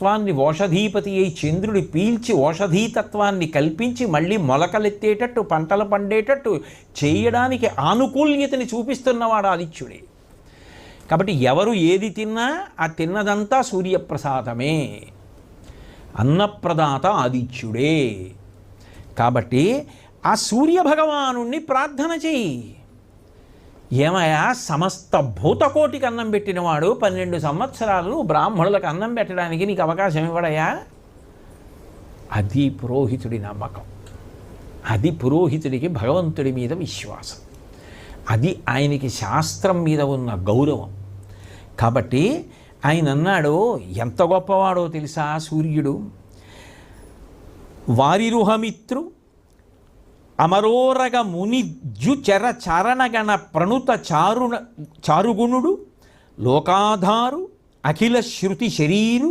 తత్వాన్ని ఓషధీపతి అయి చంద్రుడి పీల్చి ఓషధీతత్వాన్ని కల్పించి మళ్ళీ మొలకలెత్తేటట్టు పంటలు పండేటట్టు చేయడానికి ఆనుకూల్యతని చూపిస్తున్నవాడు ఆదిత్యుడే. కాబట్టి ఎవరు ఏది తిన్నా ఆ తిన్నదంతా సూర్యప్రసాదమే. అన్నప్రదాత ఆదిత్యుడే. కాబట్టి ఆ సూర్య భగవానుణ్ణి ప్రార్థన చెయ్యి ఏమయ్యా? సమస్త భూతకోటికి అన్నం పెట్టినవాడు పన్నెండు సంవత్సరాలు బ్రాహ్మణులకు అన్నం పెట్టడానికి నీకు అవకాశం ఇవ్వడయా అది పురోహితుడి నమ్మకం. అది పురోహితుడికి భగవంతుడి మీద విశ్వాసం. అది ఆయనకి శాస్త్రం మీద ఉన్న గౌరవం. కాబట్టి ఆయన అన్నాడు ఎంత గొప్పవాడో తెలుసా సూర్యుడు? వారిరుహమిత్రు అమరోరగ ముని చరణగణ ప్రణుత చారుణ చారుగుణుడు లోకాధారు అఖిల శృతి శరీరు